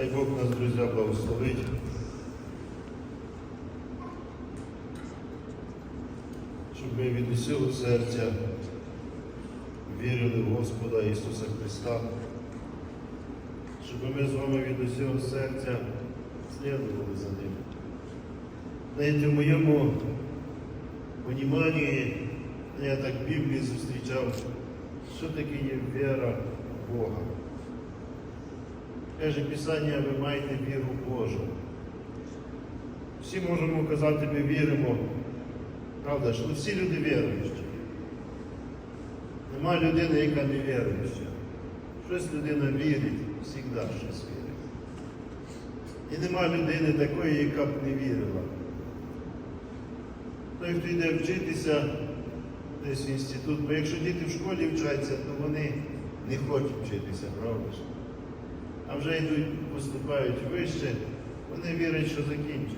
Хай Бог нас, друзі, благословить. Щоб ми від усього серця вірили в Господа Ісуса Христа, щоб ми з вами від усього серця слідували за Ним. Знаєте, в моєму поніманні, я так в Біблії зустрічав, що таке є віра в Бога. Каже Писання, ви маєте віру Божу. Всі можемо казати, ми віримо. Правда ж, ну всі люди віруючі. Нема людини, яка не віруюча. Щось людина вірить, завжди щось вірить. І нема людини такої, яка б не вірила. Той, хто йде вчитися десь в інститут, бо якщо діти в школі вчаться, то вони не хочуть вчитися, правда ж? А вже йдуть, поступають вище, вони вірять, що закінчать.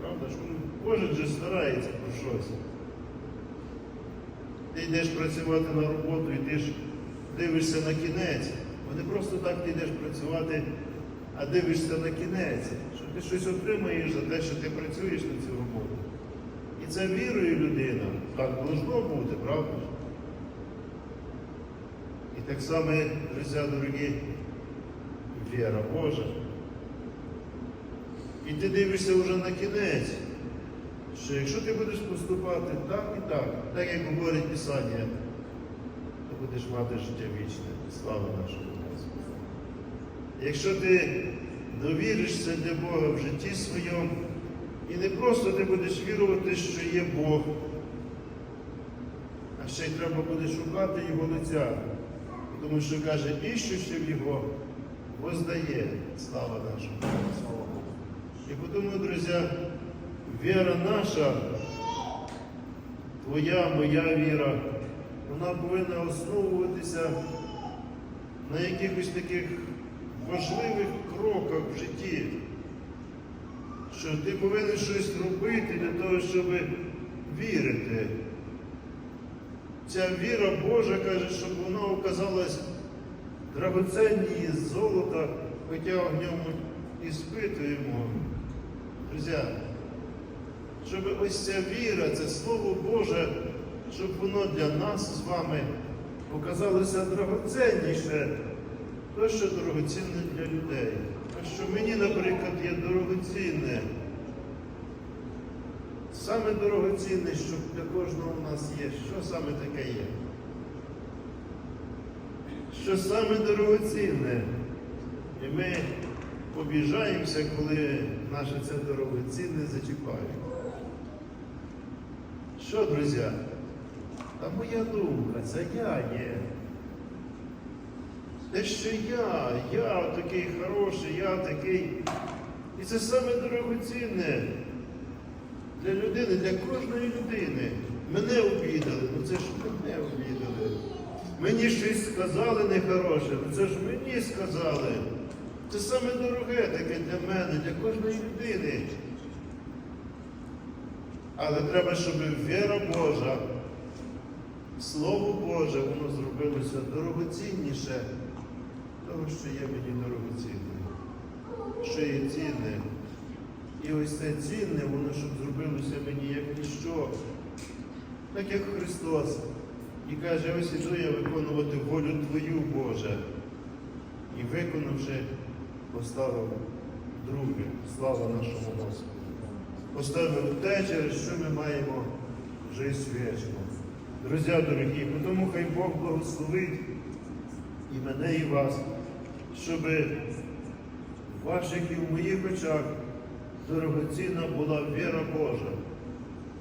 Правда? Ну, Кожен же старається про щось. Ти йдеш працювати на роботу, ж дивишся на кінець. Бо не просто так ти йдеш працювати, а дивишся на кінець, що ти щось отримаєш за те, що ти працюєш на цю роботу. І це вірує людина. Так должно бути, правда? І так само, друзі, дорогі, віра Божа. І ти дивишся вже на кінець, що якщо ти будеш поступати так і так, так як говорить Писання, то будеш мати життя вічне, слава нашому Господу. Якщо ти довіришся для Бога в житті своєму, і не просто ти будеш вірувати, що є Бог, а ще й треба буде шукати Його лиця, тому що каже, іщущим Його воздає слава Господу. І тому, друзі, віра наша, твоя, моя віра, вона повинна основуватися на якихось таких важливих кроках в житті, що ти повинен щось робити для того, щоб вірити. Ця віра Божа каже, щоб вона оказалась драгоценні золота, хоча в ньому і спитуємо. Друзі, щоб ось ця віра, це Слово Боже, щоб воно для нас з вами показалося драгоценніше, то, що дорогоцінне для людей. То, що мені, наприклад, є дорогоцінне. Саме дорогоцінне, що для кожного у нас є, що саме таке є? Що саме дорогоцінне? І ми обіжаємося, коли наше це дорогоцінне зачіпають. Що, друзі? Та моя думка, це я є. Те, що я, я такий хороший, я такий. І це саме дорогоцінне для людини, для кожної людини. Мене обідали, ну це ж мене обідали. Мені щось сказали нехороше, ну це ж мені сказали. Це саме дороге таке для мене, для кожної людини. Але треба, щоб віра Божа, Слово Боже, воно зробилося дорогоцінніше того, що є мені дорогоцінне, що є цінне. І ось це цінне, воно щоб зробилося мені як ніщо, так як Христос. І каже, ось іду я виконувати волю Твою, Боже. І виконавши, поставив друге, слава нашому Господу. Поставив те, через що ми маємо життя вічну. Друзі дорогі, тому хай Бог благословить і мене, і вас, щоб в ваших і в моїх очах дорогоцінна була віра Божа,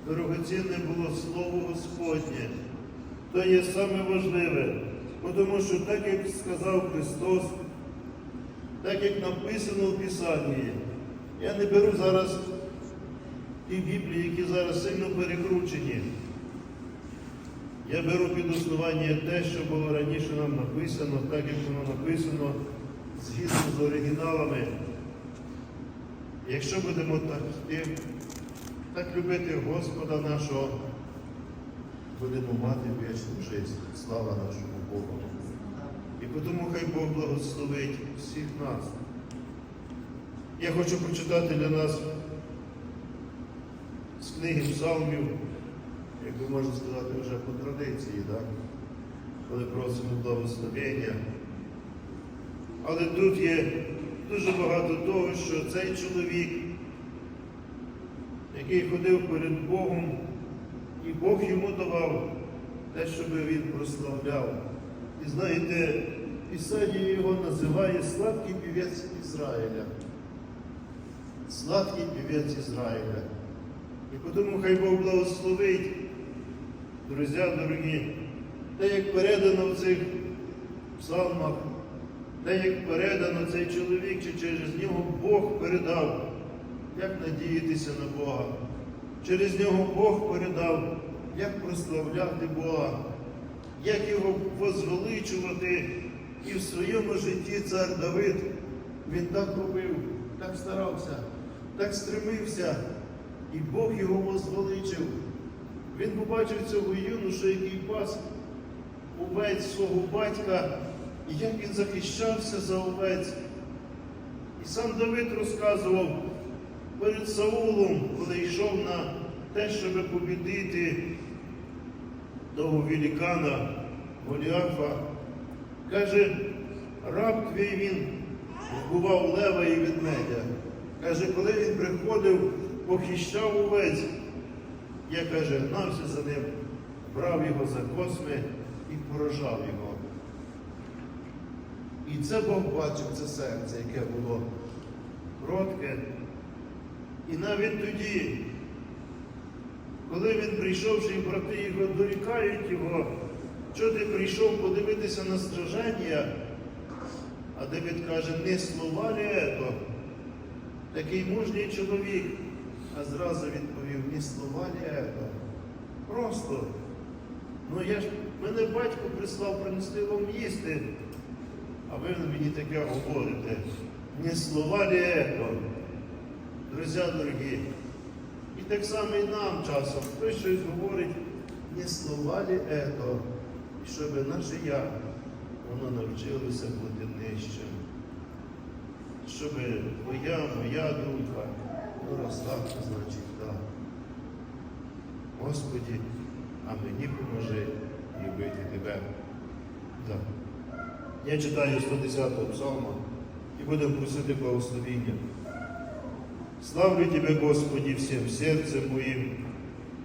дорогоцінне було Слово Господнє. То є саме важливе, тому що так, як сказав Христос, так як написано в Писанні, я не беру зараз ті Біблії, які зараз сильно перекручені. Я беру під основання те, що було раніше нам написано, так як воно написано, згідно з оригіналами. Якщо будемо так, так любити Господа нашого, будемо мати вічну життя. Слава нашому Богу. І тому хай Бог благословить всіх нас, Я хочу прочитати для нас з книги псалмів, як би можна сказати, вже по традиції, так? коли просимо благословення. Але тут є дуже багато того, що цей чоловік, який ходив перед Богом, і Бог йому давав те, щоб він прославляв. І знаєте, Ісаїя його називає сладкий півець Ізраїля. Сладкий півець Ізраїля. І тому хай Бог благословить, друзі дорогі, те, як передано в цих псалмах, те, як передано цей чоловік, чи через нього Бог передав, як надіятися на Бога. Через нього Бог передав, як прославляти Бога, як його возвеличувати. І в своєму житті цар Давид, він так робив, так старався, так стремився, і Бог його возвеличив. Він побачив цього юношу, який пас овець свого батька, і як він захищався за овець. І сам Давид розказував перед Саулом, коли йшов на те, щоб побідити того великана Голіафа, каже, раб твій він вбивав лева і ведмедя. Каже, коли він приходив, похищав овець, я каже, гнався за ним, брав його за косми і поражав його. І це Бог бачив, це серце, яке було кротке. І навіть тоді, коли він прийшовши, і брати його дорікають його, що ти прийшов подивитися на страження, а Давид каже, не слова ли ето? Такий мужній чоловік, а зразу відповів, не слова ли ето? Просто. Ну я ж, мене батько прислав принести вам їсти, а ви мені таке говорите. Не слова ли ето? Друзі дорогі, і так само і нам часом хтось щось говорить, не слова ли ето, щоб наше я, воно навчилося бути нижчим. Щоб твоя, моя думка, ну раз значить так. Господі, а мені поможи любити тебе. Так. Я читаю 110-го псалма і будемо просити благословіння. Славлю Тебя, Господи, всем сердцем моим,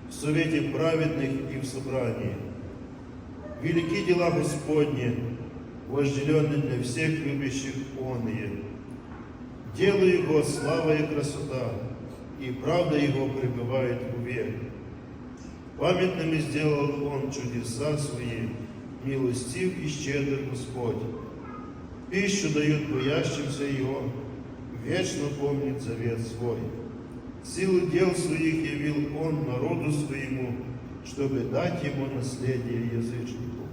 в совете праведных и в собрании. Велики дела Господни, вожделенные для всех любящих оные. Дело Его слава и красота, и правда Его пребывает век. Памятными сделал Он чудеса Свои, милостив и щедр Господь. Пищу дают боящимся Его, вечно помнит завет свой. Силы дел своих явил он народу своему, чтобы дать ему наследие язычнику.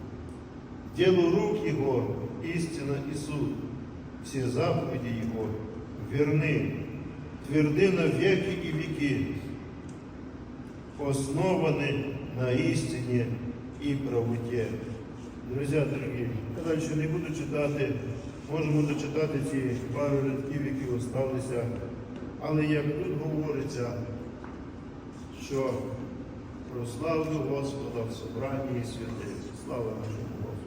Делу рук его истина и суд, все заповеди его верны, тверды на веки и веки, основаны на истине и правоте. Друзья дорогие, я дальше не буду читати Можемо дочитати ці пару рядків, які осталися. Але як тут говориться, що прославлю Господа в собранні і святих. Слава нашому Господу.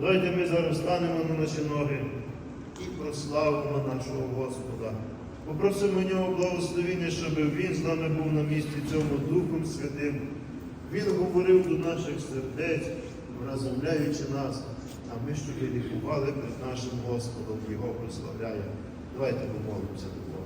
Давайте ми зараз станемо на наші ноги і прославимо нашого Господа. Попросимо нього благословення, щоб Він з нами був на місці цьому Духом Святим. Він говорив до наших сердець, вразумляючи нас. А ми що і лікували перед нашим Господом, Його прославляємо. Давайте помолимося до Бога.